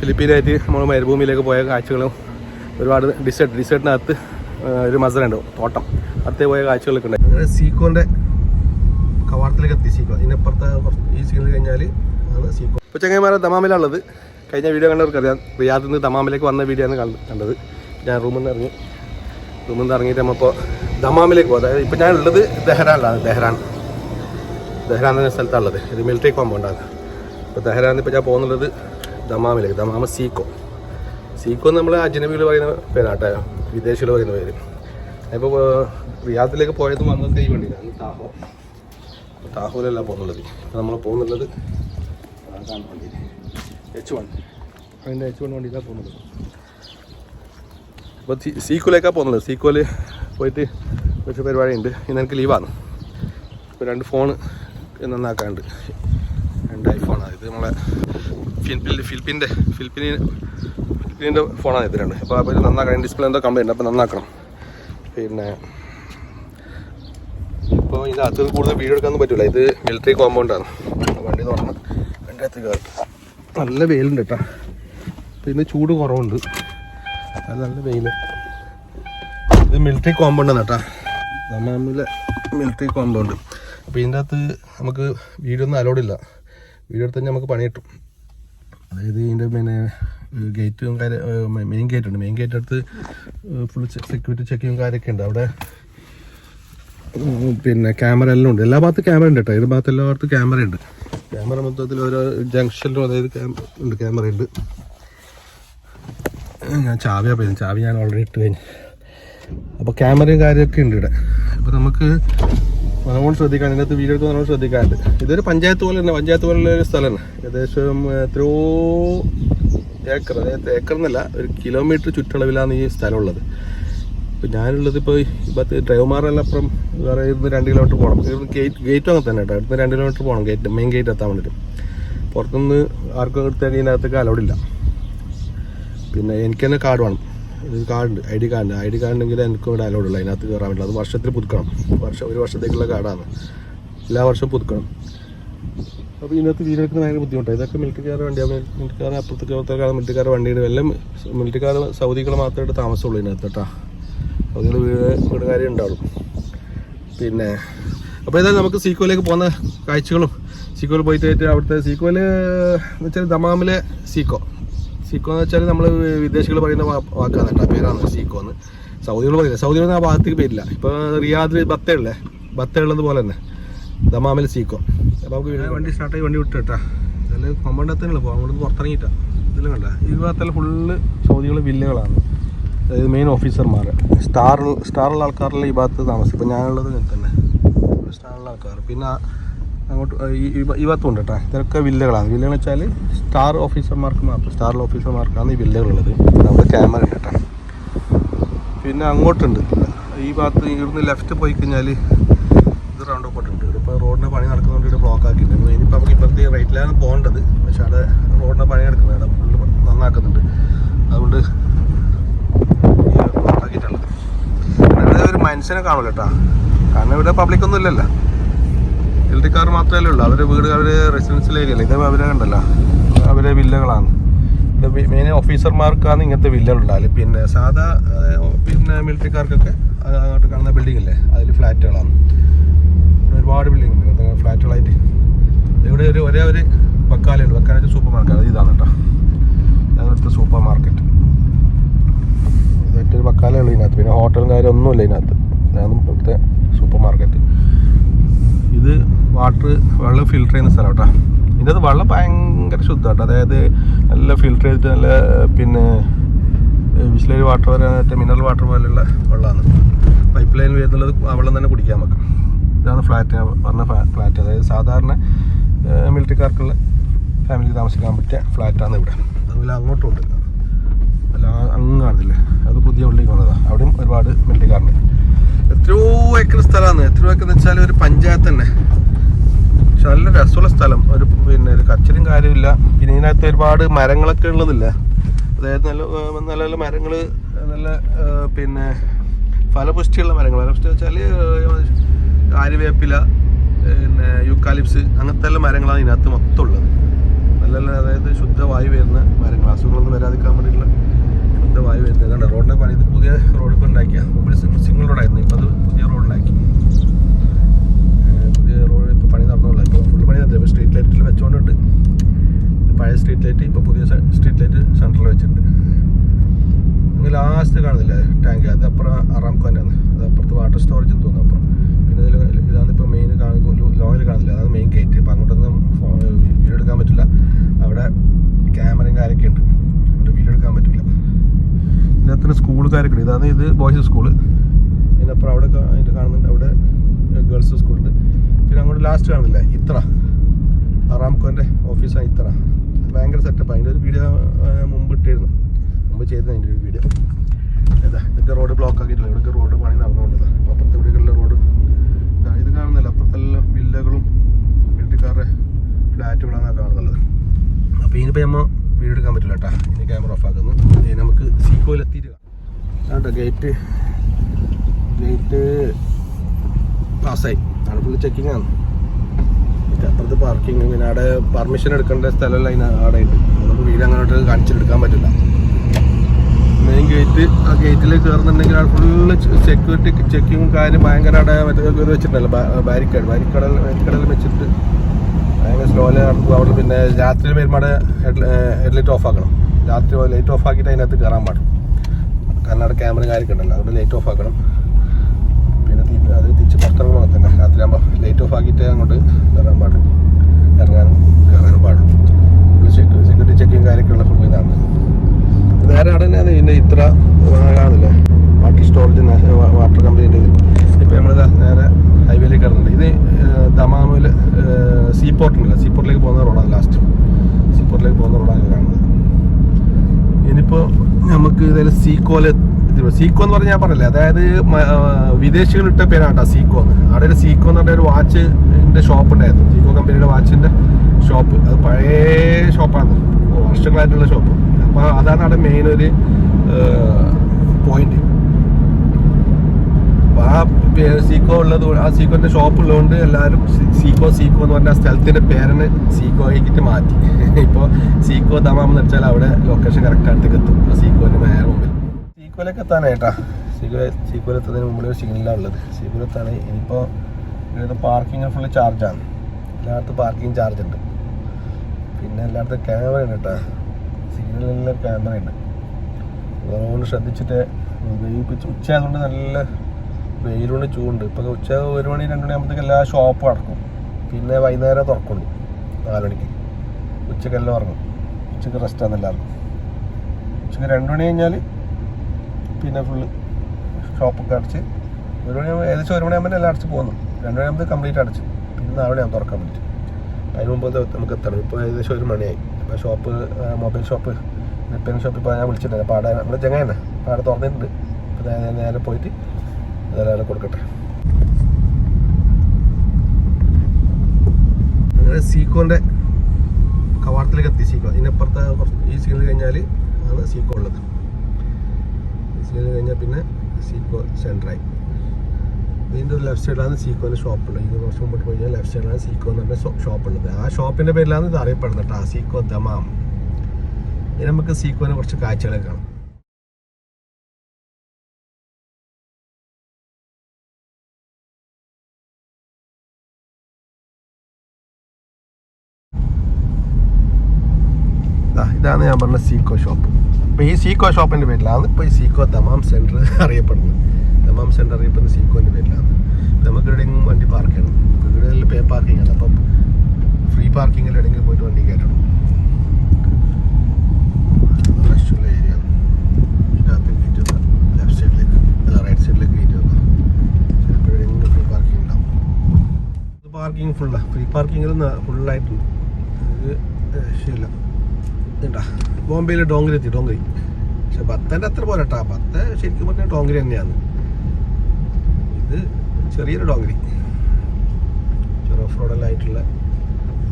ഫിലിപ്പീനായിട്ട് നമ്മൾ മരുഭൂമിയിലേക്ക് പോയ കാഴ്ചകളും ഒരുപാട് ഡിസേർട്ട് ഡിസേർട്ടിനകത്ത് ഒരു മസറുണ്ട് തോട്ടം. അത്തേ പോയ കാഴ്ചകളൊക്കെ ഉണ്ട്. അങ്ങനെ സീക്കോന്റെ കവാടത്തിലേക്ക് എത്തി സീക്കോ. ഇതിനപ്പുറത്ത് ഈ സീനിൽ കഴിഞ്ഞാൽ ആണ് സീക്കോ. ഇപ്പോൾ ചങ്ങന്മാരെ തമാമിലുള്ളത് കഴിഞ്ഞ വീഡിയോ കണ്ടവർക്ക് അറിയാം. റിയാദിൽ നിന്ന് ദമാമിലേക്ക് വന്ന വീഡിയോ ആണ് കണ്ട- കണ്ടത്. ഞാൻ റൂമിൽ നിന്ന് ഇറങ്ങി. റൂമിൽ നിന്ന് ഇറങ്ങിയിട്ട് നമ്മളിപ്പോൾ ദമാമിലേക്ക് പോകും അതായത് ഇപ്പോൾ ഞാൻ ഉള്ളത് ദെഹ്റാൻ. ദെഹ്റാൻ ദഹ്റാൻ എന്ന സ്ഥലത്താണുള്ളത്. ഇത് മിലിറ്ററി കോമ്പൗണ്ടാണ് ഇപ്പോൾ ദെഹ്റാൻ ഇപ്പോൾ ഞാൻ പോകുന്നുള്ളത് ദമാമിലേക്ക് ദമാമ സീക്കോ. സീക്കോ നമ്മൾ അജ്നബികൾ പറയുന്ന പേരാട്ടെ വിദേശികൾ പറയുന്ന പേര്. ഇപ്പോൾ റിയാദിലേക്ക് പോയത് വന്നത് ഈ വണ്ടിയിലാണ് താഹോ. താഹോലല്ല പോകുന്നുള്ളത് ഇപ്പോൾ നമ്മൾ പോകുന്നുള്ളത് വണ്ടി. എച്ച് വൺ അതിന്റെ എച്ച് വൺ വണ്ടിയിലാണ് പോകുന്നത്. അപ്പോൾ സീക്കോയിലേക്കാണ് പോകുന്നത്. സീക്കോയിൽ പോയിട്ട് കുറച്ച് പരിപാടിയുണ്ട്. ഇന്ന് എനിക്ക് ലീവാണ്. ഇപ്പോൾ രണ്ട് ഫോൺ നന്നാക്കാണ്ട് രണ്ട് ഐഫോണാണ് ഇത് നമ്മളെ ഫിലിപ്പിൻ ഫിലിപ്പിന്റെ ഫിലിപ്പിന് ഫിലിപ്പിന്റെ ഫോണാണ് ഇത് അപ്പോൾ അപ്പോൾ നന്നാക്കണം. ഡിസ്പ്ലേ എന്തോ കംപ്ലൈന്റ് അപ്പോൾ നന്നാക്കണം. പിന്നെ ഇപ്പോൾ ഇതിനകത്ത് കൂടുതൽ വീഡിയോ എടുക്കാനൊന്നും പറ്റില്ല ഇത് മിലിറ്ററി കോമ്പൗണ്ടാണ് വണ്ടി തുറന്ന് എന്റെ അകത്ത് കയറി നല്ല വെയിലുണ്ട് കേട്ടോ. അപ്പോൾ ഇന്ന് ചൂട് കുറവുണ്ട്. അത് നല്ല വെയിൽ ഇത് മിലിറ്ററി കോമ്പൗണ്ടാണ് കേട്ടോ. ദമാമിലെ മിലിറ്ററി കോമ്പൗണ്ട് അപ്പോൾ ഇതിന്റെ അകത്ത് നമുക്ക് വീഡിയോ ഒന്നും അലോഡില്ല വീഡിയോ എടുത്ത് തന്നെ നമുക്ക് പണി കിട്ടും. അതായത് ഇതിന്റെ പിന്നെ ഗേറ്റും കാര്യം മെയിൻ ഗേറ്റ് ഉണ്ട്. മെയിൻ ഗേറ്റ് അടുത്ത് ഫുൾ സെക്യൂരിറ്റി ചെക്കിങ്ങും കാര്യമൊക്കെ ഉണ്ട്. അവിടെ പിന്നെ ക്യാമറ എല്ലാം ഉണ്ട്. എല്ലാ ഭാഗത്തും ക്യാമറ ഉണ്ട് കേട്ടോ. ഏത് ഭാഗത്ത് എല്ലായിടത്തും ക്യാമറ ഉണ്ട്. ക്യാമറ മൊത്തത്തിൽ ഓരോ ജംഗ്ഷനിലും അതായത് ഉണ്ട് ക്യാമറ ഉണ്ട്. ഞാൻ ചാവിയാണ് പോയത്. ചാവി ഞാൻ ഓൾറെഡി ഇട്ട് കഴിഞ്ഞു. അപ്പോൾ ക്യാമറയും കാര്യമൊക്കെ ഉണ്ട് ഇവിടെ. അപ്പോൾ നമുക്ക് നല്ലോണം ശ്രദ്ധിക്കാൻ ഇതിനകത്ത് വീഡിയോ എടുത്ത് നല്ലോണം ശ്രദ്ധിക്കാറുണ്ട് ഇതൊരു പഞ്ചായത്ത് പോലെ തന്നെ പഞ്ചായത്ത് പോലുള്ള ഒരു സ്ഥലമാണ്. ഏകദേശം എത്രയോ ഏക്കർ അതായത് ഏക്കർ എന്നല്ല ഒരു കിലോമീറ്റർ ചുറ്റളവിലാണ് ഈ സ്ഥലമുള്ളത്. ഇപ്പം ഞാനുള്ളത് ഇപ്പോൾ ഇപ്പത്ത് ഡ്രൈവർമാരെല്ലാം അപ്പുറം വേറെ ഇരുന്ന് രണ്ട് കിലോമീറ്റർ പോകണം ഇവിടുന്ന് ഗേറ്റ് ഗേറ്റും അങ്ങനെ തന്നെ കേട്ടോ. ഇവിടുന്ന് രണ്ട് കിലോമീറ്റർ പോകണം ഗേറ്റ് മെയിൻ ഗേറ്റ് എത്താൻ വേണ്ടിയിട്ട് പുറത്തുനിന്ന് ആർക്കും എടുത്തേക്ക് ഇതിനകത്തേക്ക് അലൗഡില്ല പിന്നെ എനിക്ക് തന്നെ കാർഡ് വേണം. ഒരു കാർഡുണ്ട്. I D card. I D കാർഡുണ്ടെങ്കിൽ എനിക്ക് ഇവിടെ അലോഡ് ഉള്ളൂ. അതിനകത്ത് കയറാൻ പറ്റില്ല. അത് വർഷത്തിൽ പുതുക്കണം. വർഷം ഒരു വർഷത്തേക്കുള്ള കാർഡാണ്. എല്ലാ വർഷവും പുതുക്കണം. അപ്പോൾ ഇതിനകത്ത് വീട് എടുക്കുന്ന ഭയങ്കര ബുദ്ധിമുട്ടാണ്. ഇതൊക്കെ മിലിറ്ററിക്കാരുടെ വണ്ടിയാണ്. മിലിറ്ററിക്കാരെ അപ്പുറത്തേക്ക് അപ്പുറത്തേക്കാണ് മിലിറ്ററിക്കാരുടെ വണ്ടിയുടെ എല്ലാം മിലിറ്ററിക്കാർ സൗദികൾ മാത്രമായിട്ട് താമസമുള്ളൂ ഇതിനകത്ത് കേട്ടോ. സൗദികൾ വീട് വീട് കാര്യം ഉണ്ടാവും. പിന്നെ അപ്പോൾ ഏതായാലും നമുക്ക് സീക്കോയിലേക്ക് പോകുന്ന കാഴ്ചകളും സീക്കോയിൽ പോയിട്ട് അവിടുത്തെ സീക്കോയിൽ എന്ന് വെച്ചാൽ ദമാമിലെ സീക്കോ. സീക്കോ എന്ന് വെച്ചാൽ നമ്മൾ വിദേശികൾ പറയുന്ന വാക്കാണ് കേട്ടോ പേരാണ് സീക്കോ എന്ന് സൗദികൾ പറയുന്നത്. സൗദികൾ ആ ഭാഗത്തേക്ക് പേരില്ല. ഇപ്പോൾ റിയാദിൽ ബത്തയുള്ളേ ബത്ത ഉള്ളത് പോലെ തന്നെ. ദമാമിൽ സീക്കോ. അപ്പോൾ നമുക്ക് വീണ്ടും സ്റ്റാർട്ടായി വണ്ടി വിട്ടു കേട്ടാ. ഇതിൽ കൊമ്പണ്ടത്തിനുള്ള പോകും അങ്ങോട്ട് പുറത്തിറങ്ങിയിട്ടാ. ഇതിലും കണ്ട? ഈ ഭാഗത്തെല്ലാം ഫുള്ള് സൗദികൾ വില്ലകളാണ്. അതായത് മെയിൻ ഓഫീസർമാർ സ്റ്റാർ സ്റ്റാറുള്ള ആൾക്കാരെല്ലാം ഈ ഭാഗത്ത് താമസിക്കും ഞാനുള്ളത് തന്നെ സ്റ്റാറുള്ള ആൾക്കാർ പിന്നെ അങ്ങോട്ട് ഈ ഭാഗത്തും കേട്ടോ. ഇതൊക്കെ വില്ലകളാണ്. വില്ലകൾ വെച്ചാൽ സ്റ്റാർ ഓഫീസർമാർക്ക് മാത്രം. സ്റ്റാർ ഓഫീസർമാർക്കാണ് ഈ വില്ലകളുള്ളത്. നമ്മുടെ ക്യാമറ ഉണ്ട് കേട്ടോ. പിന്നെ അങ്ങോട്ടുണ്ട്. ഈ ഭാഗത്ത് ഇവിടുന്ന് ലെഫ്റ്റ് പോയി കഴിഞ്ഞാൽ ഇത് റൗണ്ട് ഓഫ് ഉണ്ട് ഇപ്പോൾ റോഡിന്റെ പണി നടക്കുന്നതുകൊണ്ട് ഇവിടെ ബ്ലോക്ക് ആക്കിയിട്ടുണ്ട്. ഇനിയിപ്പോൾ നമുക്ക് ഇപ്പോഴത്തെ റൈറ്റിലാണ് പോകേണ്ടത്. പക്ഷേ അവിടെ റോഡിന്റെ പണി നടക്കുന്നത് അവിടെ ഫുള്ള് നന്നാക്കുന്നുണ്ട്. അതുകൊണ്ട് ആക്കിയിട്ടുള്ളത് ഇവിടെ ഒരു മനുഷ്യനെ കാണുമല്ലോ കേട്ടോ. കാരണം ഇവിടെ പബ്ലിക് ഒന്നും ഇല്ലല്ലോ. ഇലക്ട്രിക്കാർ മാത്രമല്ലേ ഉള്ളൂ. അവരുടെ വീട് അവർ റെസിഡൻഷ്യൽ ഏരിയ അല്ലേ? ഇത് അവരെ കണ്ടല്ലോ. അവരെ വില്ലകളാണ്. ഇത് മെയിൻ ഓഫീസർമാർക്കാണ് ഇങ്ങനത്തെ വില്ലകളുണ്ടാവില്ല പിന്നെ സാധാ പിന്നെ മിലിറ്ററിക്കാർക്കൊക്കെ അങ്ങോട്ട് കാണുന്ന ബിൽഡിംഗ് അല്ലേ അതിൽ ഫ്ലാറ്റുകളാണ്. ഒരുപാട് ബിൽഡിംഗ് ഉണ്ട്. ഫ്ലാറ്റുകളായിട്ട്. ഇവിടെ ഒരു ഒരേ ഒരു ബക്കാലുണ്ട് ബക്കാല സൂപ്പർ മാർക്കറ്റ് അത് ഇതാണ് കേട്ടോ. ഇതാണ് സൂപ്പർ മാർക്കറ്റ് ഇതായിട്ടൊരു ബക്കാലേ ഉള്ളൂ ഇതിനകത്ത്. പിന്നെ ഹോട്ടലും കാര്യം ഒന്നുമില്ല ഇതിനകത്ത്. ഇതാണ് ഇവിടുത്തെ സൂപ്പർ മാർക്കറ്റ് ഇത് വാട്ടർ വെള്ളം ഫിൽറ്റർ ചെയ്യുന്ന സ്ഥലം കേട്ടോ. ഇതിന്റെ അത് വെള്ളം ഭയങ്കര ശുദ്ധമാട്ടോ അതായത് നല്ല ഫിൽറ്റർ ചെയ്തിട്ട് നല്ല പിന്നെ വിസ്ലേരി വാട്ടർ വരെ മിനറൽ വാട്ടർ പോലെയുള്ള വെള്ളമാണ്. പൈപ്പ് ലൈൻ വരുന്നുള്ളത് വെള്ളം തന്നെ കുടിക്കാൻ നമുക്ക്. ഇതാണ് ഫ്ലാറ്റ് പറഞ്ഞ ഫ്ലാറ്റ് അതായത് സാധാരണ മിലിറ്ററിക്കാർക്കുള്ള ഫാമിലി താമസിക്കാൻ പറ്റിയ ഫ്ലാറ്റാണ് ഇവിടെ. അതുപോലെ അങ്ങോട്ടും ഉണ്ട്. അല്ല അങ്ങ് കാണുന്നില്ലേ അത് പുതിയ ഉള്ളിൽ വന്നതാണ് അവിടെയും ഒരുപാട് മിലിറ്ററിക്കാരുണ്ട് എത്രയോ ഏക്കർ സ്ഥലമാണ്. എത്രയോ ഏക്കർ എന്ന് വെച്ചാൽ ഒരു പഞ്ചായത്ത് തന്നെ പക്ഷെ നല്ല രസമുള്ള സ്ഥലം. ഒരു പിന്നെ ഒരു കച്ചറും കാര്യമില്ല പിന്നെ ഇതിനകത്ത് ഒരുപാട് മരങ്ങളൊക്കെ ഉള്ളതില്ല? അതായത് നല്ല നല്ല നല്ല മരങ്ങൾ നല്ല പിന്നെ ഫലപുഷ്ടിയുള്ള മരങ്ങൾ ഫലപുഷ്ടി വെച്ചാൽ ആര്യവേപ്പില പിന്നെ യുക്കാലിപ്സ് അങ്ങനത്തെ എല്ലാ മരങ്ങളാണ് ഇതിനകത്ത് മൊത്തം ഉള്ളത്. നല്ല നല്ല അതായത് ശുദ്ധവായു വരുന്ന മരങ്ങൾ അസുഖങ്ങളൊന്നും വരാതിരിക്കാൻ വേണ്ടിയിട്ടുള്ള ശുദ്ധവായു വരുന്നത്. കണ്ട റോഡിനെ പണി ഇത് പുതിയ റോഡ് ഇപ്പോൾ ഉണ്ടാക്കിയ. മുമ്പിൽ സിംഗിൾ റോഡായിരുന്നു. ഇപ്പോൾ അത് പുതിയ റോഡുണ്ടാക്കി ഏഹ് പുതിയ റോഡ് ഇപ്പോൾ പണി നടന്നുള്ളൂ ഫുൾ ഇപ്പോൾ സ്ട്രീറ്റ് ലൈറ്റിൽ വെച്ചുകൊണ്ടുണ്ട് പഴയ സ്ട്രീറ്റ് ലൈറ്റ് ഇപ്പോൾ പുതിയ സ്ട്രീറ്റ് ലൈറ്റ് സെന്ററിൽ വെച്ചിട്ടുണ്ട്. നിങ്ങൾ ലാസ്റ്റ് കാണുന്നില്ല? ടാങ്ക് അത് അപ്പുറം അറാംകോ തന്നെയാണ് അത് അപ്പുറത്ത് വാട്ടർ സ്റ്റോറേജ് തോന്നുന്നു അപ്പുറം. പിന്നെ ഇതിൽ ഇതാണ് ഇപ്പോൾ മെയിൻ കാണുമ്പോൾ ലോങ്ങിൽ കാണുന്നില്ല? അതാണ് മെയിൻ ഗേറ്റ് അപ്പോൾ അങ്ങോട്ടൊന്നും വീഡിയോ എടുക്കാൻ പറ്റില്ല. അവിടെ ക്യാമറയും കാര്യമൊക്കെ ഉണ്ട്. അവിടെ വീഡിയോ എടുക്കാൻ പറ്റില്ല. പിന്നെ ഇതിനകത്തിന് സ്കൂളുകാരൊക്കെ ഉണ്ട്. ഇതാണ് ഇത് ബോയ്സ് സ്കൂൾ ഇതിനപ്പുറം അവിടെ അതിന്റെ കാണുന്നുണ്ട്. അവിടെ ഗേൾസ് സ്കൂളുണ്ട് പിന്നെ അങ്ങോട്ട് ലാസ്റ്റ് കാണുന്നില്ല? ഇത്ര. അറാംകോന്റെ ഓഫീസാണ് ഇത്ര. ഭയങ്കര സെറ്റപ്പ് അതിന്റെ ഒരു വീഡിയോ മുമ്പ് ഇട്ടിരുന്നു. മുമ്പ് ചെയ്തത് അതിന്റെ ഒരു വീഡിയോ അതാ ഇതൊക്കെ റോഡ് ബ്ലോക്ക് ആക്കിയിട്ടില്ല ഇവിടെ റോഡ് പണി നടന്നുകൊണ്ടത്. അപ്പോൾ അപ്പുറത്തെ ഇവിടെയുള്ള റോഡ് ഇതാ, കാണുന്നില്ല. അപ്പുറത്തെല്ലാം വില്ലകളും വീട്ടുകാരുടെ ഫ്ലാറ്റുകളാണ് കാണുന്നുള്ളത് അപ്പോൾ ഇനിയിപ്പോൾ നമ്മൾ വീഡിയോ എടുക്കാൻ പറ്റില്ല കേട്ടോ ഇനി ക്യാമറ ഓഫ് ആക്കുന്നു. നമുക്ക് സീക്കോയിൽ എത്തിയിട്ട് കേട്ടോ ഗേറ്റ് ഗേറ്റ് പാസ്സായി അവിടെ ഫുള്ള് ചെക്കിംഗ് ആണ്. അപ്പുറത്ത് പാർക്കിംഗ് പിന്നെ അവിടെ പെർമിഷൻ എടുക്കേണ്ട സ്ഥലമല്ല അതിന് അവിടെ ഉണ്ട് നമുക്ക് വീട് അങ്ങോട്ട് കാണിച്ചെടുക്കാൻ പറ്റില്ല. മെയിൻ ഗേറ്റ് ആ ഗേറ്റിൽ കയറുന്നുണ്ടെങ്കിൽ അവിടെ ഫുള്ള് സെക്യൂരിറ്റി ചെക്കിങ്ങും കാര്യം ഭയങ്കര അവിടെ ഇത് വെച്ചിട്ടുണ്ടല്ലോ ബാരിക്കേഡ് ബാരിക്കേഡ് ബാരിക്കേഡെല്ലാം വെച്ചിട്ട് ഭയങ്കര സ്ലോയിൽ നടക്കും. അവിടെ പിന്നെ രാത്രി വരുമ്പോൾ ഹെഡ്ലൈറ്റ് ഓഫ് ആക്കണം. രാത്രി ലൈറ്റ് ഓഫ് ആക്കിയിട്ട് അതിനകത്ത് കയറാൻ പാടും. കാരണം അവിടെ ക്യാമറ കാര്യമൊക്കെ ഉണ്ടല്ലോ അവിടെ ലൈറ്റ് ഓഫ് ആക്കണം. പിന്നെ അത് തിരിച്ച് പുറത്തിറങ്ങുമ്പോൾ തന്നെ രാത്രി ആകുമ്പോൾ ലൈറ്റ് ഓഫ് ആക്കിയിട്ട് അങ്ങോട്ട് കയറാൻ പാടും ഇറങ്ങാനും കയറാനും പാടും സെക്യൂരിറ്റി ചെക്കിങ് കാര്യമൊക്കെ ഉള്ള ഫുൾ ഇതാണ് നേരെ അവിടെ തന്നെ ഇതിന്റെ ഇത്ര കാണില്ലേ വാട്ടർ സ്റ്റോറേജ് വാട്ടർ കമ്പനീന്റെ ഇത് ഇപ്പോൾ നമ്മളിതാ നേരെ ഹൈവേയിലേക്ക് കയറുന്നുണ്ട് ഇത് ദമാമിൽ സീപോർട്ട് ഉണ്ടല്ലോ സീപോർട്ടിലേക്ക് പോകുന്ന റോഡാണ് ലാസ്റ്റ് സീപോർട്ടിലേക്ക് പോകുന്ന റോഡാണ് ഇത് കാണുന്നത് ഇനിയിപ്പോൾ നമുക്ക് ഇതിൽ സീക്കോൽ സീക്കോ എന്ന് പറഞ്ഞാൽ ഞാൻ പറഞ്ഞില്ലേ? അതായത് വിദേശികൾ ഇട്ട പേരാണ് കേട്ടോ സീക്കോ എന്ന്. അവിടെ ഒരു സീക്കോ എന്ന് പറഞ്ഞ ഒരു വാച്ചിന്റെ ഷോപ്പ് ഉണ്ടായിരുന്നു. സീക്കോ കമ്പനിയുടെ വാച്ചിന്റെ ഷോപ്പ് അത് പഴയ ഷോപ്പാണ് വർഷങ്ങളായിട്ടുള്ള ഷോപ്പ് അപ്പോൾ അതാണ് അവിടെ മെയിൻ ഒരു പോയിന്റ് ആ സീക്കോ ഉള്ളത് ആ സീക്കോന്റെ ഷോപ്പ് ഉള്ളതുകൊണ്ട് എല്ലാവരും സീക്കോ സീക്കോ എന്ന് പറഞ്ഞ സ്ഥലത്തിന്റെ പേരന് സീക്കോ ആക്കിയിട്ട് മാറ്റി. ഇപ്പോൾ സീക്കോ തമാം എന്ന് വെച്ചാൽ അവിടെ ലൊക്കേഷൻ കറക്റ്റ് അടുത്തേക്ക് എത്തും ആ സീക്കോന്റെ നേരെ മുമ്പിൽ. സീക്കോയിലേക്ക് എത്താനായിട്ടാ സീക്കോ സീക്കോയിൽ എത്തുന്നതിന് മുമ്പിൽ ഒരു സിഗ്നലാണ് ഉള്ളത്. സീക്കോ എത്താണ് ഇനിയിപ്പോൾ ഇവിടുത്തെ പാർക്കിംഗ് ഫുള്ള് ചാർജാണ് എല്ലായിടത്തും പാർക്കിംഗ് ചാർജ് ഉണ്ട്. പിന്നെ എല്ലായിടത്തും ക്യാമറ ഉണ്ട് കേട്ടോ സിഗ്നലിലെല്ലാം ക്യാമറ ഉണ്ട്. അതുകൊണ്ട് ശ്രദ്ധിച്ചിട്ട് ഉച്ചയായതുകൊണ്ട് നല്ല വെയിലുണ്ട് ചൂണ്ട് ഇപ്പം ഉച്ച ഒരു മണി രണ്ട് മണി ആകുമ്പോഴത്തേക്ക് എല്ലാ ഷോപ്പും അടക്കും. പിന്നെ വൈകുന്നേരം തുറക്കുള്ളൂ. നാല് മണിക്ക്. ഉച്ചക്കെല്ലാം ഉറങ്ങും. ഉച്ചയ്ക്ക് റെസ്റ്റാണ് എല്ലാവർക്കും. ഉച്ചയ്ക്ക് രണ്ട് മണി കഴിഞ്ഞാൽ പിന്നെ ഫുള്ള് ഷോപ്പൊക്കെ അടച്ച് ഒരു മണി ഏകദേശം ഒരു മണിയാകുമ്പോൾ എല്ലാം അടച്ച് പോകുന്നു. രണ്ട് മണിയാകുമ്പോൾ കംപ്ലീറ്റ് അടച്ച്. പിന്നെ നാല് മണിയാകുമ്പോൾ തുറക്കാൻ പറ്റും. അതിന് മുമ്പ് നമുക്ക് എത്തണം. ഇപ്പോൾ ഏകദേശം ഒരു മണിയായി ഇപ്പോൾ shop mobile shop repairing shop ഇപ്പോൾ ഞാൻ വിളിച്ചിട്ടുണ്ട്. അപ്പോൾ അവിടെ നമ്മുടെ ജങ്ങനെ അവിടെ തുറന്നിട്ടുണ്ട്. അപ്പോൾ നേരെ പോയിട്ട് അതെല്ലാം കൊടുക്കട്ടെ. അങ്ങനെ സീക്കോന്റെ കവാടത്തിലേക്ക് എത്തി സീക്കോ. ഇതിനപ്പുറത്ത് ഈ സിഗ്നൽ കഴിഞ്ഞാൽ ആണ് സീക്കോ ഉള്ളത്. ഈ സിഗ്നൽ കഴിഞ്ഞാൽ പിന്നെ സീക്കോ സെന്ററായി ഇതിന്റെ ഒരു ലെഫ്റ്റ് സൈഡിലാണ് സീക്കോന്റെ ഷോപ്പ് ഉള്ളത്. ഇത് കുറച്ച് മുമ്പോട്ട് പോയി കഴിഞ്ഞാൽ ലെഫ്റ്റ് സൈഡിലാണ് സീക്കോ എന്ന് പറഞ്ഞ ഷോപ്പ് ഉള്ളത്. ആ ഷോപ്പിന്റെ പേരിലാണ് ഇത് അറിയപ്പെടുന്നത് കേട്ടോ. Seiko Dammam. ഇനി നമുക്ക് സീക്കോനെ കുറച്ച് കാഴ്ചകളൊക്കെ കാണാം. ഇതാണ് ഞാൻ പറഞ്ഞ സീക്കോ ഷോപ്പ് അപ്പോൾ ഈ സീക്കോ ഷോപ്പിന്റെ പേരിലാണ് ഇപ്പോൾ ഈ സീക്കോ തമാം സെന്റർ അറിയപ്പെടുന്നത്. തമാം സെന്റർ അറിയപ്പെടുന്ന സീക്കോന്റെ പേരിലാണ്. നമുക്ക് എവിടെയെങ്കിലും വണ്ടി പാർക്ക് ചെയ്യണം. ഇവിടെ പേ പാർക്കിംഗ് ആണ്. അപ്പം ഫ്രീ പാർക്കിംഗിൽ എവിടെയെങ്കിലും പോയിട്ട് വണ്ടി കയറ്റണം. ഏരിയ ലെഫ്റ്റ് സൈഡിലേക്ക് റൈറ്റ് സൈഡിലേക്ക് ഫ്രീ പാർക്കിംഗ് പാർക്കിംഗ് ഫുള്ളാണ് ഫ്രീ പാർക്കിങ്ങിൽ ഫുള്ളായിട്ടുണ്ട് ഇത് രക്ഷയില്ല ബോംബെയിലെ ഡോങ്കരി എത്തി ഡോങ്കരി പക്ഷെ പത്തന്റെ അത്ര പോരാട്ടാ. ബത്ത ശരിക്കും പറഞ്ഞാൽ ഡോങ്കരി തന്നെയാണ്. ഇത് ചെറിയൊരു ഡോങ്കരി ചെറിയ ഓഫ് റോഡെല്ലാം ആയിട്ടുള്ള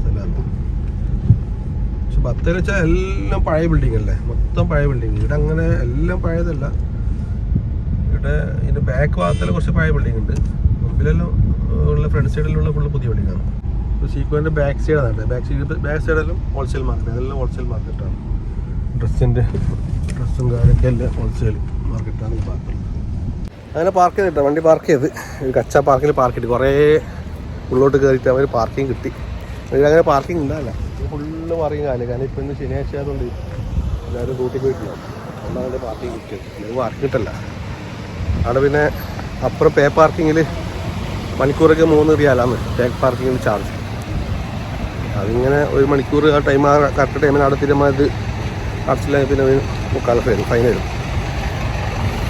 സ്ഥലമാണ്. പക്ഷെ ബത്തേൽ വെച്ചാൽ എല്ലാം പഴയ ബിൽഡിംഗ് അല്ലേ? മൊത്തം പഴയ ബിൽഡിംഗ് ഇവിടെ അങ്ങനെ എല്ലാം പഴയതല്ല. ഇവിടെ ഇതിന്റെ ബാക്ക് ഭാഗത്തെല്ലാം കുറച്ച് പഴയ ബിൽഡിംഗ് ഉണ്ട്. മുമ്പിലെല്ലാം ഉള്ള ഫ്രണ്ട് സൈഡിലുള്ള ഫുള്ള് പുതിയ ബിൽഡിംഗ് ആണ് സീക്കോന്റെ ബാക്ക് സൈഡാണ് ബാക്ക് സൈഡ് ബാക്ക് സൈഡെല്ലാം ഹോൾസെയിൽ മാർക്കറ്റ് അതെല്ലാം ഹോൾസെയിൽ മാർക്കറ്റാണ് ഡ്രസ്സിന്റെ ഡ്രസ്സും കാര്യമൊക്കെ എല്ലാം ഹോൾസെയിൽ മാർക്കറ്റാണ് ഈ ഭാഗത്തുള്ളത് അങ്ങനെ പാർക്ക് ചെയ്തിട്ടാണ് വണ്ടി പാർക്ക് ചെയ്ത്. ഒരു കച്ച പാർക്കിൽ പാർക്ക് ചെയ്ത്. കുറേ ഉള്ളോട്ട് കയറിയിട്ട് അവർ പാർക്കിംഗ് കിട്ടി. അങ്ങനെ പാർക്കിംഗ് ഉണ്ടാവില്ല. ഫുള്ള് പാർക്കിംഗ് കാലം. കാരണം ഇപ്പം ഇന്ന് ശനിയാഴ്ച ആയതുകൊണ്ട് എല്ലാവരും ഡ്യൂട്ടി പോയിട്ടില്ല. ഒന്നാമത് പാർക്കിംഗ് കിട്ടിയത്. ഇത് പാർക്ക് കിട്ടല്ല. അവിടെ പിന്നെ അപ്പുറം പേ പാർക്കിങ്ങിൽ മണിക്കൂറൊക്കെ മൂന്ന് റിയാലാണ് പേ പാർക്കിങ്ങിൽ ചാർജ് അതിങ്ങനെ ഒരു മണിക്കൂർ ആ ടൈം ആ കറക്റ്റ് ടൈമിന് അവിടെ തീരുമ്പോൾ ഇത് അടച്ചില്ലെങ്കിൽ പിന്നെ ഒരു മുക്കാൽ വരും ഫൈൻ വരും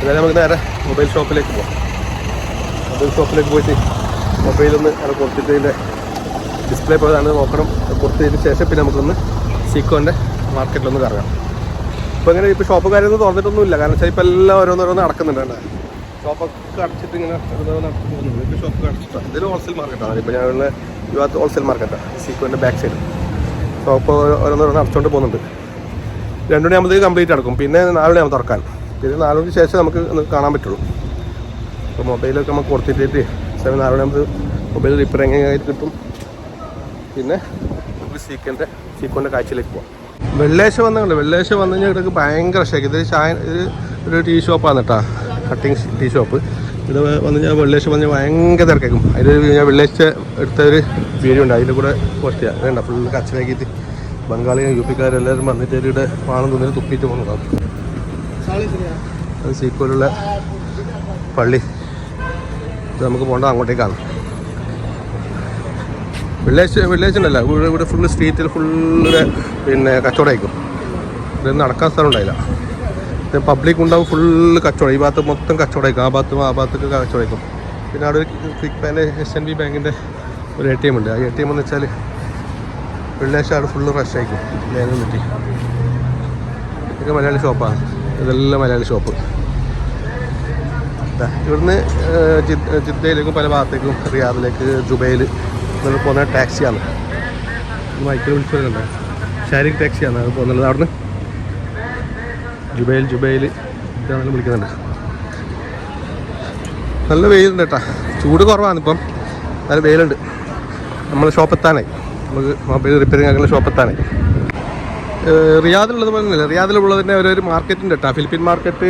എന്നാലും നമുക്ക് നേരെ മൊബൈൽ ഷോപ്പിലേക്ക് പോകാം മൊബൈൽ ഷോപ്പിലേക്ക് പോയിട്ട് മൊബൈലൊന്ന് അവിടെ കൊടുത്തിട്ട് ഡിസ്പ്ലേ പോയതാണ്. നോക്കണം. കൊടുത്തതിന് ശേഷം പിന്നെ നമുക്കൊന്ന് സീക്കോന്റെ മാർക്കറ്റിലൊന്ന് കറങ്ങാം. ഇപ്പോൾ ഇങ്ങനെ ഇപ്പോൾ ഷോപ്പ് കാര്യമൊന്നും തുറന്നിട്ടൊന്നുമില്ല. കാരണം വെച്ചാൽ ഇപ്പോൾ എല്ലാം ഓരോന്നോരോന്ന് നടക്കുന്നുണ്ട് ഷോപ്പൊക്കെ അടച്ചിട്ട് ഇങ്ങനെ ഇപ്പോൾ ഷോപ്പ് അടച്ചിട്ടാണ് ഇതിൽ ഹോൾസെയിൽ മാർക്കറ്റാണ് ഇപ്പോൾ ഞങ്ങളുടെ ഈ ഭാഗത്ത് ഹോൾസെയിൽ മാർക്കറ്റാണ് സീക്കോന്റെ ബാക്ക് സൈഡ് ഷോപ്പ് ഓരോന്നോരോന്ന് അടച്ചുകൊണ്ട് പോകുന്നുണ്ട്. രണ്ടു മണിയാകുമ്പോഴത്തേക്ക് കംപ്ലീറ്റ് അടക്കും പിന്നെ നാലുമണിയാകുമ്പോൾ തുറക്കാൻ. പിന്നെ നാല് മണിക്ക് ശേഷം നമുക്ക് കാണാൻ പറ്റുള്ളൂ. അപ്പോൾ മൊബൈലൊക്കെ നമുക്ക് കൊടുത്തിട്ട് സെവൻ നാലുമണിയാകുമ്പോൾ മൊബൈൽ റിപ്പയർ എങ്ങനെയായിട്ട് കിട്ടും. പിന്നെ നമുക്ക് സീക്കന്റെ സീക്കോന്റെ കാഴ്ചയിലേക്ക് പോകാം വെള്ളേശ വന്നുണ്ട് വെള്ളേശ വന്നു കഴിഞ്ഞാൽ ഇവിടേക്ക് ഭയങ്കര ഷേക്ക് ഇത് ചായ ഇത് ഒരു ടീ ഷോപ്പാണ് കേട്ടോ. കട്ടിങ് ടീ ഷോപ്പ് ഇത് വന്ന് ഞാൻ വെള്ളിയാഴ്ച വന്ന് ഭയങ്കര തിരക്കേക്കും അതിൽ ഞാൻ വെള്ളിയാഴ്ച എടുത്ത ഒരു വീഡിയോ ഉണ്ട്. അതിന്റെ കൂടെ പോസ്റ്റ് ചെയ്യാം. വേണ്ട ഫുള്ള് കച്ചിലാക്കിയിട്ട് ബംഗാളി യു പിക്കാരെല്ലാവരും വന്നിട്ട് ഇവിടെ പാണം തുന്നിൽ തുപ്പിയിട്ട് പോകുന്നതാണ് അത് സീക്കോലുള്ള പള്ളി. ഇത് നമുക്ക് പോകേണ്ടത് അങ്ങോട്ടേക്കാണ്. വെള്ളിയാഴ്ച വെള്ളിയാഴ്ച ഉണ്ടല്ല. ഇവിടെ ഇവിടെ ഫുള്ള് സ്ട്രീറ്റിൽ ഫുള്ള് പിന്നെ കച്ചവടമായിരിക്കും ഇവിടെ നടക്കാൻ സ്ഥലം ഉണ്ടായില്ല. പബ്ലിക് ഉണ്ടാവും ഫുള്ള് കച്ചവടം. ഈ ഭാഗത്ത് മൊത്തം കച്ചവടമായിരിക്കും. ആ ഭാഗത്തും ആ ഭാഗത്തൊക്കെ കച്ചവടമായിരിക്കും. പിന്നെ അവിടെ ഒരു quick bank S N B ബാങ്കിന്റെ ഒരു എ ടി എം ഉണ്ട്. ആ എ ടി എം എന്ന് വെച്ചാൽ വെള്ളിയാഴ്ച അവിടെ ഫുള്ള് റഷ് ആയിരിക്കും. ലേനം കിട്ടി. ഇതൊക്കെ മലയാളി ഷോപ്പാണ് ഇതെല്ലാം മലയാളി ഷോപ്പ് ഇവിടുന്ന് ജിദ്ദയിലേക്കും പല ഭാഗത്തേക്കും റിയാദിലേക്ക് ജുബൈയിൽ പോകുന്ന ടാക്സിയാണ് മൈക്കിൽ വിളിച്ചവരുണ്ട് ഷാരിക് ടാക്സിയാണ് പോകുന്നത് അവിടുന്ന്. ജുബൈൽ ജുബൈൽ ഇതാണെങ്കിലും വിളിക്കുന്നുണ്ട്. നല്ല വെയിലുണ്ട് കേട്ടാ. ചൂട് കുറവാണ് ഇപ്പം. നല്ല വെയിലുണ്ട്. നമ്മൾ ഷോപ്പെത്താനായി. നമുക്ക് മൊബൈൽ റിപ്പയറിങ് ആക്കുന്ന ഷോപ്പെത്താനായി. റിയാദിലുള്ളത് പോലെ തന്നെ റിയാദിലുള്ളത് തന്നെ ഒരു മാർക്കറ്റ് ഉണ്ട് കേട്ടോ. ഫിലിപ്പീൻ മാർക്കറ്റ്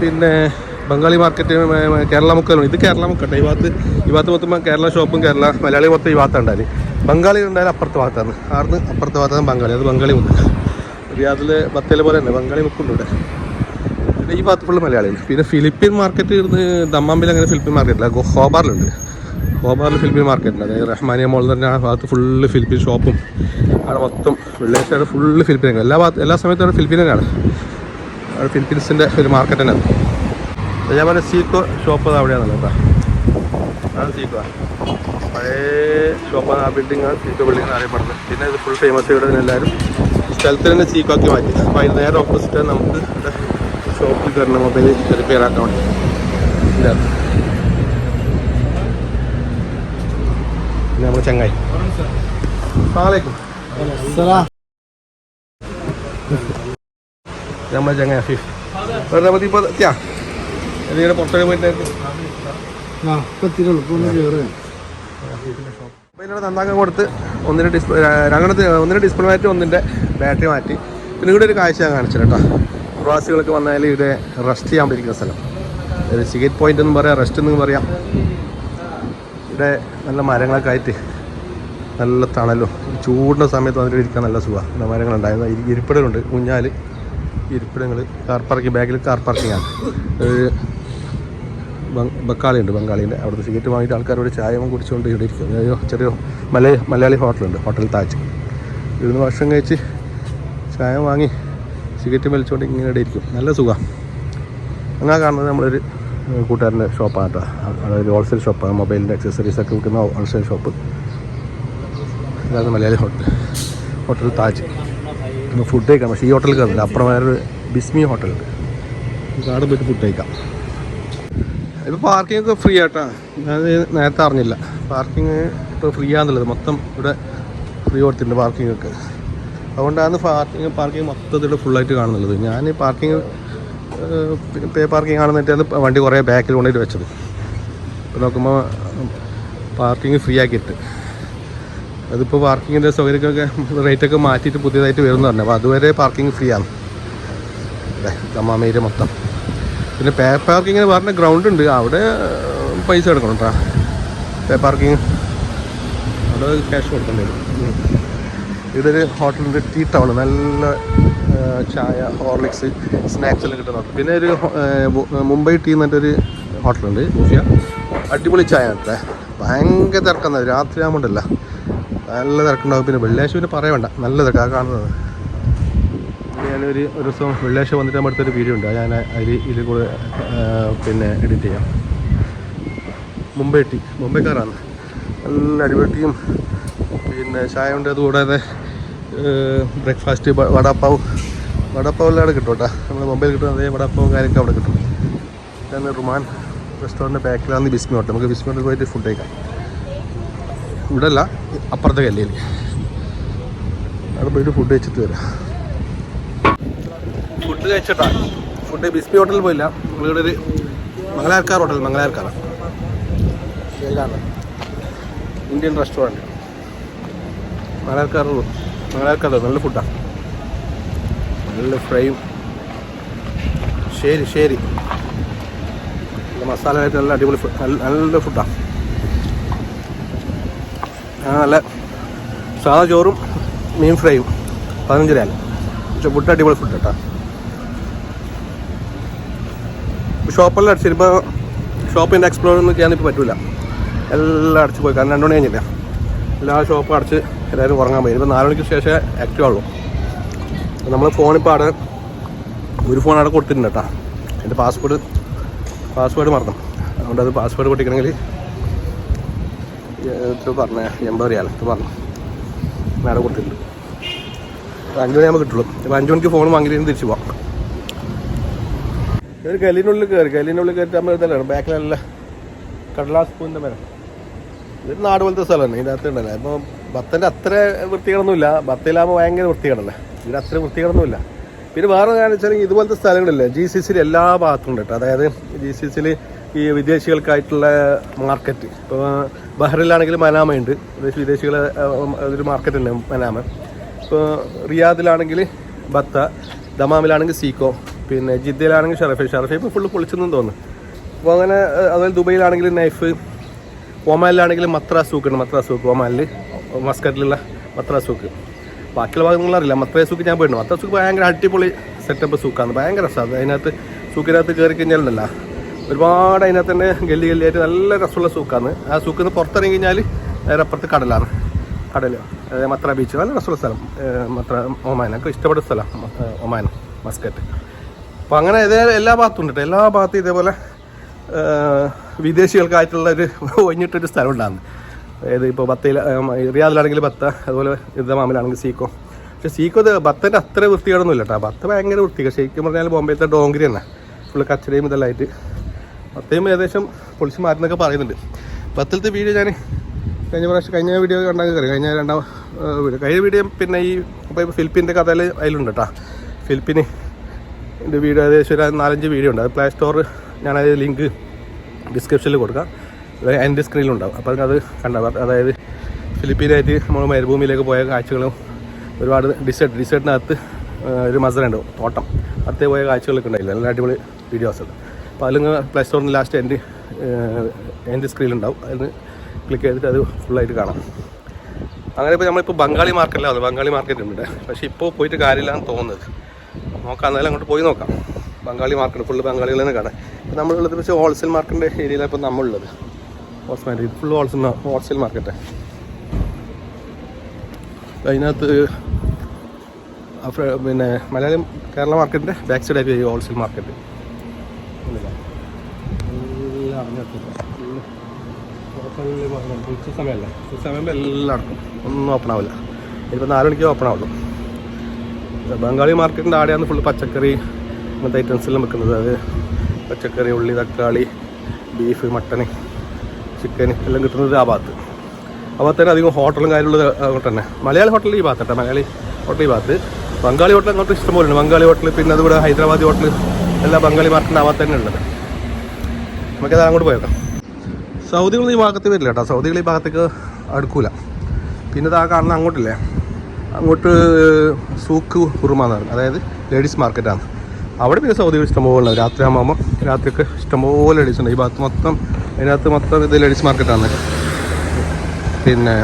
പിന്നെ ബംഗാളി മാർക്കറ്റ് കേരള മുക്കാലും. ഇത് കേരള മുക്കട്ടെ ഈ ഭാഗത്ത് ഈ ഭാഗത്ത് മൊത്തം കേരള ഷോപ്പും കേരള മലയാളി മൊത്തം ഈ ഭാഗത്ത് ഉണ്ടായി ബംഗാളി ഉണ്ടായാലും അപ്പുറത്തെ ഭാഗത്താണ്. ആർന്ന് അപ്പുറത്തെ ഭാഗത്താണ് ബംഗാളി. അത് ബംഗാളി മുക്ക്. റിയാദിൽ ബത്തേലെ പോലെ തന്നെ ബംഗാളി മുക്കുണ്ട് ഇവിടെ. പിന്നെ ഈ ഭാഗത്ത് ഫുള്ള് മലയാളിയാണ് പിന്നെ ഫിലിപ്പിൻ മാർക്കറ്റ് ഇരുന്ന് ദമ്മാമ്പിൽ അങ്ങനെ ഫിലിപ്പീൻ മാർക്കറ്റില്ല ഹോബാറിലുണ്ട്. ഹോബാറിൽ ഫിലിപ്പിൻ മാർക്കറ്റ് ഉണ്ട് അതായത് റഹ്മാനിയ മോൾ തന്നെ ആ ഭാഗത്ത് ഫുള്ള് ഫിലിപ്പീൻ ഷോപ്പും അവിടെ മൊത്തം വെള്ളിയാഴ്ച ഫുള്ള് ഫിലിപ്പീൻ എല്ലാ ഭാഗത്ത് എല്ലാ സമയത്തും അവിടെ ഫിലിപ്പീൻ തന്നെയാണ്. അവിടെ ഫിലിപ്പീൻസിന്റെ ഒരു മാർക്കറ്റ് അത് ഞാൻ സീക്കോ ഷോപ്പ് അവിടെയാണല്ലോ കേട്ടോ. അതാണ് സീക്കോ പഴയ ഷോപ്പാണ് ആ ബിൽഡിംഗ് ആണ്. സീക്കോ ബിൽഡിങ്ങാണ് അറിയപ്പെടുന്നത് പിന്നെ ഇത് ഫുൾ ഫേമസ് ഇവിടെ എല്ലാവരും സ്ഥലത്ത് തന്നെ ചീക്കാക്കി മാറ്റി. വൈകുന്നേരം ഓപ്പോസിറ്റ് നമുക്ക് ഷോപ്പിൽ കയറണം മൊബൈൽ റിപ്പയർ ആക്കാൻ വേണ്ടി. നമ്മൾ ചങ്ങായി. നമ്മുടെ ചങ്ങായി അഫീഫ് വേറെ മതി ഇപ്പോൾ എത്തിയാ? പുറത്തൊക്കെ പോയിട്ടായിരുന്നു മൊബൈലിവിടെ നന്നാക്കാൻ കൊടുത്ത് ഒന്നിന്റെ ഡിസ്പ്ലേ രണ്ടെണ്ണത്തിൽ ഒന്നിന്റെ ഡിസ്പ്ലേ മാറ്റി ഒന്നിന്റെ ബാറ്ററി മാറ്റി. പിന്നെ ഇവിടെ ഒരു കാഴ്ച ഞാൻ കാണിച്ചു കേട്ടോ. പ്രവാസികളൊക്കെ വന്നാൽ ഇവിടെ റെസ്റ്റ് ചെയ്യാൻ പറ്റിയിരിക്കുന്ന സ്ഥലം. ഒരു സിഗരറ്റ് പോയിന്റ് എന്നും പറയാം റെസ്റ്റ് എന്നും പറയാം. ഇവിടെ നല്ല മരങ്ങളൊക്കെ ആയിട്ട് നല്ല തണലും ചൂടിന്റെ സമയത്ത് വന്നിട്ട് ഇരിക്കാൻ നല്ല സുഖമാണ്. നല്ല മരങ്ങളുണ്ടായിരുന്നു. ഇരി- ഇരിപ്പിടങ്ങളുണ്ട് ഊഞ്ഞാൽ ഇരിപ്പിടങ്ങൾ കാർ പാർക്കിംഗ് ബാക്കിൽ കാർ പാർക്കിംഗ് ബക്കാളിയുണ്ട് ബംഗാളിന്റെ അവിടുത്തെ സിഗരറ്റ് വാങ്ങിയിട്ട് ആൾക്കാർ ഇവിടെ ചായ കുടിച്ചുകൊണ്ട് ഇവിടെ ഇരിക്കും ചെറിയ മലയ മലയാളി ഹോട്ടലുണ്ട് ഹോട്ടൽ താജ്. ഇവിടുന്ന് ഭക്ഷണം കഴിച്ച് ചായ വാങ്ങി സിഗരറ്റ് വലിച്ചുകൊണ്ട് ഇങ്ങനെ ഇവിടെ ഇരിക്കും. നല്ല സുഖം. അങ്ങനെ കാണുന്നത് നമ്മളൊരു കൂട്ടുകാരന്റെ ഷോപ്പാണ് കേട്ടോ. അതൊരു ഹോൾസെയിൽ ഷോപ്പാണ് മൊബൈലിന്റെ അക്സസറീസ് ഒക്കെ വിൽക്കുന്ന ഹോൾസെയിൽ ഷോപ്പ് ഇതാണ് Malayali hotel. Hotel Taj. Food കഴിക്കാം. പക്ഷേ ഈ ഹോട്ടലിൽ കയറുന്നില്ല അപ്പുറം വേറൊരു ബിസ്മി ഹോട്ടലുണ്ട്. അവിടെ പോയിട്ട് ഫുഡ് കഴിക്കാം. ഇപ്പോൾ പാർക്കിംഗ് ഒക്കെ ഫ്രീ ആട്ടാ ഞാൻ നേരത്തെ അറിഞ്ഞില്ല. പാർക്കിംഗ് ഇപ്പോൾ ഫ്രീ ആണെന്നുള്ളത് മൊത്തം ഇവിടെ ഫ്രീ കൊടുത്തിട്ടുണ്ട് പാർക്കിംഗ് ഒക്കെ. അതുകൊണ്ടാണ് പാർക്കിംഗ് പാർക്കിംഗ് മൊത്തത്തിൽ ഫുള്ളായിട്ട് കാണുന്നുള്ളത് ഞാൻ പാർക്കിംഗ് പേ പാർക്കിംഗ് ആണെന്നിട്ടാണ് വണ്ടി കുറേ ബാക്കിൽ കൊണ്ടുപോയിട്ട് വെച്ചത്. ഇപ്പോൾ നോക്കുമ്പോൾ പാർക്കിംഗ് ഫ്രീ ആക്കിയിട്ട്. അതിപ്പോൾ പാർക്കിങ്ങിന്റെ സൗകര്യമൊക്കെ റേറ്റൊക്കെ മാറ്റിയിട്ട് പുതിയതായിട്ട് വരുമെന്ന് പറഞ്ഞു അപ്പോൾ അതുവരെ പാർക്കിംഗ് ഫ്രീ ആണ്. ദമാമേര് മൊത്തം. പിന്നെ പേ പാർക്കിങ്ങിന് പറഞ്ഞ ഗ്രൗണ്ട് ഉണ്ട്. അവിടെ പൈസ എടുക്കണം കേട്ടോ പേ പാർക്കിങ് അവിടെ ക്യാഷ് കൊടുക്കേണ്ടി വരും. ഇതൊരു ഹോട്ടലിന്റെ ടീ ടൗൺ നല്ല ചായ ഹോർലിക്സ് സ്നാക്സ് എല്ലാം കിട്ടുന്ന പിന്നെ ഒരു മുംബൈ ടീ എന്നിട്ടൊരു ഹോട്ടലുണ്ട്. മുഫിയ അടിപൊളി ചായ കേട്ടോ ഭയങ്കര തിരക്കുന്ന രാത്രി ആകുമ്പോണ്ടല്ല നല്ല തിരക്കുണ്ടാവും. പിന്നെ വെള്ളിയാഴ്ച പിന്നെ പറയണ്ട. നല്ല തിരക്കാണ് കാണുന്നത്. ഞാനൊരു ഒരു ദിവസം വെള്ളിയാഴ്ച വന്നിട്ട് നമ്മുടെ അടുത്തൊരു വീഡിയോ ഉണ്ട്. ഞാൻ അതിൽ ഇതിൽ കൂടെ പിന്നെ എഡിറ്റ് ചെയ്യാം. മുംബൈ ടീ മുംബൈക്കാരാണ്. നല്ല അടിപൊളിയും പിന്നെ ചായ ഉണ്ട്. അതുകൂടാതെ ബ്രേക്ക്ഫാസ്റ്റ് വടാപ്പാവ്. വടാപ്പാവ് എല്ലാം അവിടെ കിട്ടും കേട്ടോ. നമ്മൾ മുംബൈയിൽ കിട്ടുന്ന അതേ വടാപ്പാവും കാര്യമൊക്കെ അവിടെ കിട്ടും. ഇതാണ് റുമാൻ റെസ്റ്റോറന്റ് ബാക്കിലാണ് ബിസ്മി ഹോട്ടൽ നമുക്ക് ബിസ്മി ഓട്ടം പോയിട്ട് ഫുഡ് കഴിക്കാം. ഇവിടെ അല്ല അപ്പുറത്തെ കല്ലയിൽ അവിടെ പോയിട്ട് ഫുഡ് കഴിച്ചിട്ട് വരാം. ഫുഡ് കഴിച്ചിട്ടാണ് ഫുഡ് ബിസ്പി ഹോട്ടലിൽ പോയില്ല. ഇവിടെ ഒരു മംഗലാർക്കാർ ഹോട്ടൽ മംഗലാർക്കാർ ഇന്ത്യൻ റെസ്റ്റോറന്റ്. മംഗലാർക്കാർ മംഗലാർക്കാർ നല്ല ഫുഡാണ് നല്ല ഫ്രൈയും. ശരി ശരി. മസാല ആയിട്ട് നല്ല അടിപൊളി ഫുഡ് നല്ല ഫുഡാണ് നല്ല സാധാ ചോറും മീൻ ഫ്രൈയും. പതിനഞ്ച് രൂപ. പക്ഷെ ഫുഡ് അടിപൊളി ഫുഡ് കേട്ടോ. ഷോപ്പെല്ലാം അടിച്ചു ഇപ്പോൾ ഷോപ്പിന്റെ എക്സ്പ്ലോർ ഒന്നും ചെയ്യാൻ ഇപ്പോൾ പറ്റില്ല എല്ലാം അടച്ചു പോയി. കാരണം രണ്ടു മണി കഴിഞ്ഞില്ല? എല്ലാ ഷോപ്പും അടച്ച് എല്ലാവരും ഉറങ്ങാൻ പോയി. ഇപ്പോൾ നാല് മണിക്ക് ശേഷം ആക്റ്റീവ് ആവുള്ളൂ നമ്മൾ ഫോണിപ്പോൾ അവിടെ ഒരു ഫോൺ അവിടെ കൊടുത്തിട്ടുണ്ട് കേട്ടോ. എന്റെ പാസ്വേഡ് പാസ്വേഡ് മറന്നു. അതുകൊണ്ട് അത് പാസ്വേഡ് പൊട്ടിക്കണമെങ്കിൽ എത്ര പറഞ്ഞ? എൺപത് അറിയാലോ ഇത് പറഞ്ഞു. ഞാൻ അവിടെ കൊടുത്തിട്ടുണ്ട്. അഞ്ച് മണി നമുക്ക് കിട്ടുള്ളൂ. അപ്പോൾ അഞ്ച് മണിക്ക് ഫോൺ വാങ്ങിയിട്ട് തിരിച്ചു പോവാം. ഒരു കല്ലിനുള്ളിൽ കയറി കല്ലിനുള്ളിൽ കയറിയിട്ട് നമ്മൾ ബാക്കിലല്ല കടലാസ് പൂവിന്റെ മരം ഇതൊരു നാട് പോലത്തെ സ്ഥലമാണ് ഇതിന്റെ അകത്ത് ഉണ്ടല്ലേ? അപ്പോൾ ബത്തന്റെ അത്ര വൃത്തികേടൊന്നുമില്ല. ബത്തയിലാകുമ്പോൾ ഭയങ്കര വൃത്തികേടല്ലേ? ഇതിന് അത്ര വൃത്തികേടൊന്നുമില്ല. പിന്നെ വേറെ കാരണം വെച്ചാൽ ഇതുപോലത്തെ സ്ഥലങ്ങളില്ലേ ജി സി സിയിൽ എല്ലാ ഭാഗത്തും ഉണ്ട് കേട്ടോ. അതായത് ജി സി സിയിൽ ഈ വിദേശികൾക്കായിട്ടുള്ള മാർക്കറ്റ് ഇപ്പോൾ ബഹ്റിലാണെങ്കിൽ ഉണ്ട്. വിദേശികളെ ഒരു മാർക്കറ്റ് ഉണ്ട് മനാമ. ഇപ്പോൾ റിയാദിലാണെങ്കിൽ ബത്ത ദമാമിലാണെങ്കിൽ സീക്കോ. പിന്നെ ജിദ്ദയിലാണെങ്കിൽ ഷറഫെ. ഷറഫെ ഇപ്പോൾ ഫുള്ള് പൊളിച്ചെന്നും തോന്നുന്നു. അപ്പോൾ അങ്ങനെ അതുപോലെ ദുബൈയിലാണെങ്കിൽ നൈഫ് ഒമാനിലാണെങ്കിൽ മത്ര സൂക്ക് ഉണ്ട് മത്ര സൂക്ക്. ഒമാനിൽ മസ്കറ്റിലുള്ള മത്ര സൂക്ക്. ബാക്കിയുള്ള ഭാഗങ്ങൾ അറിയില്ല. മത്ര സൂക്ക് ഞാൻ പോയിട്ടുണ്ട്. മത്ര സൂക്ക് ഭയങ്കര അടിപൊളി സെറ്റപ്പ് സൂക്കാണ്. ഭയങ്കര രസമാണ് അതിനകത്ത് സൂക്കിനകത്ത് കയറി കഴിഞ്ഞാലുണ്ടല്ല ഒരുപാട് അതിനകത്ത് തന്നെ ഗല്ലി ഗല്ലിയായിട്ട് നല്ല രസമുള്ള സൂക്കാണ്. ആ സൂക്കിൽ നിന്ന് പുറത്തിറങ്ങി കഴിഞ്ഞാൽ നേരെ അപ്പുറത്ത് കടലാണ്. കടൽ മത്ര ബീച്ച് നല്ല രസമുള്ള സ്ഥലം. Muttrah Oman. എനിക്ക് ഇഷ്ടപ്പെട്ട സ്ഥലം ഒമാൻ. മസ്കറ്റ്. അപ്പോൾ അങ്ങനെ ഇതേ എല്ലാ ഭാഗത്തും ഉണ്ട്. എല്ലാ ഭാഗത്തും ഇതേപോലെ വിദേശികൾക്കായിട്ടുള്ള ഒരു ഒഴിഞ്ഞിട്ടൊരു സ്ഥലം ഉണ്ടാകുന്നത് അതായത് ഇപ്പോൾ ബത്തയിൽ റിയാദിലാണെങ്കിൽ ബത്ത അതുപോലെ ഇതമാമിലാണെങ്കിൽ സീക്കോ. പക്ഷേ സീക്കോ ഇത് ബത്തന്റെ അത്ര വൃത്തികേടൊന്നും ഇല്ല കേട്ടോ ബത്ത ഭയങ്കര വൃത്തിക ശരിക്കും പറഞ്ഞാൽ ബോംബെയിലത്തെ ഡോങ്കരി തന്നെ. ഫുള്ള് കച്ചടയും ഇതെല്ലാം ആയിട്ട് ബത്തയും ഏകദേശം പൊളിച്ച് മാറ്റുന്നൊക്കെ പറയുന്നുണ്ട്. ബത്തിലത്തെ വീഡിയോ ഞാൻ കഴിഞ്ഞ പ്രാവശ്യം കഴിഞ്ഞ വീഡിയോ കണ്ടാൽ കയറി കഴിഞ്ഞ രണ്ടാം വീഡിയോ. കഴിഞ്ഞ വീഡിയോ പിന്നെ ഈ ഇപ്പോൾ ഫിലിപ്പിന്റെ കഥയിൽ അതിലുണ്ട് കേട്ടോ ഫിലിപ്പിന് എന്റെ വീഡിയോ ഏകദേശം ഒരു നാലഞ്ച് വീഡിയോ ഉണ്ട്. അത് പ്ലേ സ്റ്റോർ ഞാൻ അതായത് ലിങ്ക് ഡിസ്ക്രിപ്ഷനിൽ കൊടുക്കാം. എന്റെ സ്ക്രീനിലുണ്ടാവും അപ്പോൾ അത് കണ്ടാൽ അതായത് ഫിലിപ്പീനായിട്ട് നമ്മൾ മരുഭൂമിയിലേക്ക് പോയ കാഴ്ചകളും ഒരുപാട് ഡിസേർട്ട് ഡിസേർട്ടിനകത്ത് ഒരു മസറുണ്ട് തോട്ടം. അടുത്തേ പോയ കാഴ്ചകളൊക്കെ ഉണ്ടായില്ല? നല്ല അടിപൊളി വീഡിയോസ് ഉണ്ട്. അപ്പോൾ അതിൽ പ്ലേ സ്റ്റോറിന് ലാസ്റ്റ് എന്റെ എന്റെ സ്ക്രീനിലുണ്ടാവും അതിന് ക്ലിക്ക് ചെയ്തിട്ട് അത് ഫുള്ളായിട്ട് കാണാം. അങ്ങനെ ഇപ്പോൾ നമ്മളിപ്പോൾ ബംഗാളി മാർക്കറ്റിലാണ് ബംഗാളി മാർക്കറ്റ് ഉണ്ട് പക്ഷേ ഇപ്പോൾ പോയിട്ട് കാര്യമില്ലാന്ന് തോന്നുന്നത്. നോക്കാം. എന്നാലും അങ്ങോട്ട് പോയി നോക്കാം. ബംഗാളി മാർക്കറ്റ് ഫുള്ള് ബംഗാളികൾ തന്നെ കാണാം. ഇപ്പം നമ്മളുള്ളത് പക്ഷേ ഹോൾസെയിൽ മാർക്കറ്റിന്റെ ഏരിയയിലാണ് ഇപ്പം നമ്മളുള്ളത്. Wholesale market full wholesale wholesale market അതിനകത്ത് പിന്നെ മലയാളം കേരള മാർക്കറ്റിന്റെ ബാക്ക് സൈഡ് ഈ ഹോൾസെയിൽ മാർക്കറ്റ് എല്ലാം അറിഞ്ഞിട്ടില്ല ഉച്ച സമയമല്ല? സമയമ്പോൾ എല്ലാം അടക്കും ഒന്നും ഓപ്പൺ ആവില്ല. ഇനിയിപ്പോൾ നാല് മണിക്ക് ഓപ്പൺ ആവുള്ളൂ. ബംഗാളി മാർക്കറ്റിന്റെ ആടെയാണ് ഫുൾ പച്ചക്കറി അങ്ങനത്തെ ഐറ്റംസെല്ലാം വെക്കുന്നത്. അത് പച്ചക്കറി ഉള്ളി തക്കാളി ബീഫ് മട്ടൻ ചിക്കൻ എല്ലാം കിട്ടുന്നത് ആ ഭാഗത്ത്. ആ ഭാഗത്ത് തന്നെ അധികം ഹോട്ടലും കാര്യമുള്ളത് അങ്ങോട്ട് തന്നെ. മലയാളി ഹോട്ടൽ ഈ ഭാഗത്ത് കേട്ടോ. മലയാളി ഹോട്ടൽ ഈ ഭാഗത്ത്. ബംഗാളി ഹോട്ടൽ അങ്ങോട്ട് ഇഷ്ടംപോലെ ഉണ്ട് ബംഗാളി ഹോട്ടൽ പിന്നെ അതുകൂടെ ഹൈദരാബാദി ഹോട്ടൽ എല്ലാ ബംഗാളി മാർക്കറ്റിന്റെ ആ ഭാഗത്ത് തന്നെ ഉള്ളത് നമുക്കത് അങ്ങോട്ട് പോയേക്കാം സൗദികൾ ഈ ഭാഗത്ത് വരില്ല കേട്ടോ. സൗദികൾ ഈ ഭാഗത്തേക്ക് അടുക്കൂല. പിന്നെ ആ കാണുന്ന അങ്ങോട്ടില്ലേ? അങ്ങോട്ട് സൂക്ക് പറയും അതായത് ലേഡീസ് മാർക്കറ്റാണ്. അവിടെ പിന്നെ സൗദികൾ ഇഷ്ടംപോലെ രാത്രി ആകുമ്പോൾ രാത്രിയൊക്കെ ഇഷ്ടംപോലെ ലേഡീസ് ഉണ്ട്. ഈ ഭാഗത്ത് മൊത്തം അതിനകത്ത് മൊത്തം ഇത് ലേഡീസ് മാർക്കറ്റാണ്. പിന്നെ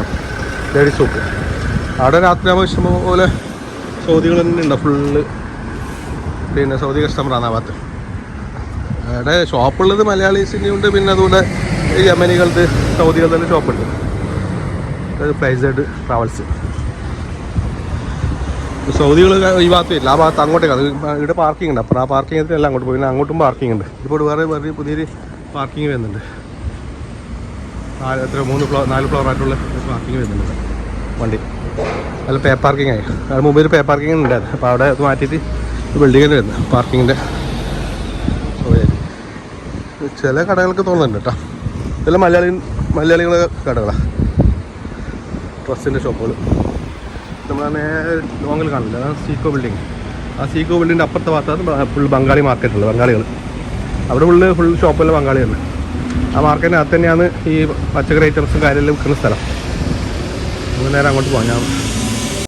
ലേഡീസ് സൂക്ക്. അവിടെ രാത്രി ആകുമ്പോൾ ഇഷ്ടംപോലെ സൗദികൾ തന്നെ ഉണ്ട് ഫുള്ള് പിന്നെ സൗദി കസ്റ്റമറാണ് ആ ഭാഗത്ത്. അവിടെ ഷോപ്പുള്ളത് മലയാളീസിന്റെ ഉണ്ട്. പിന്നെ അതുപോലെ ഈ യമനികളുടെ സൗദികളുടെ ഷോപ്പുണ്ട് അത് പ്രൈസഡ് ട്രാവൽസ് സൗദികൾ ഈ ഭാഗത്ത് ഇല്ല. ആ ഭാഗത്ത് അങ്ങോട്ടേക്ക് അത് ഇവിടെ പാർക്കിംഗ് ഉണ്ട്. അപ്പോൾ ആ പാർക്കിംഗ് എല്ലാം അങ്ങോട്ട് പോയി അങ്ങോട്ടും പാർക്കിംഗ് ഉണ്ട്. ഇപ്പോൾ വേറെ വേറെ പുതിയൊരു പാർക്കിംഗ് വരുന്നുണ്ട്. നാല് എത്ര മൂന്ന് ഫ്ലോർ നാല് ഫ്ലോർ ആയിട്ടുള്ള പാർക്കിംഗ് വരുന്നുണ്ട്. വണ്ടി. അല്ല പേ പാർക്കിംഗ് ആയി. അത് മുമ്പ് ഒരു പേ പാർക്കിംഗ് ഉണ്ടായിരുന്നു അപ്പോൾ അവിടെ അത് മാറ്റിയിട്ട് ബിൽഡിങ്ങിൽ വരുന്നത് പാർക്കിങ്ങിന്റെ ചില കടകൾക്ക് തോന്നുന്നുണ്ട് കേട്ടോ. ഇതെല്ലാം മലയാളി മലയാളികളുടെ കടകളാണ് ഡ്രസ്സിന്റെ ഷോപ്പുകൾ നമ്മൾ നേരെ ലോങ്ങിൽ കാണില്ല അതാണ് സീക്കോ ബിൽഡിംഗ് ആ സീക്കോ ബിൽഡിങ്ങിന്റെ അപ്പുറത്തെ ഭാഗത്താണ് ഫുൾ ബംഗാളി മാർക്കറ്റ് ഉള്ളത് ബംഗാളികൾ അവിടെ ഫുള്ള് ഫുൾ ഷോപ്പെല്ലാം ബംഗാളിയാണ് ആ മാർക്കറ്റിനകത്ത് തന്നെയാണ് ഈ പച്ചക്കറി ഐറ്റംസും കാര്യമെല്ലാം വിൽക്കുന്ന സ്ഥലം. നമുക്ക് നേരെ അങ്ങോട്ട് പോകാം. ഞാൻ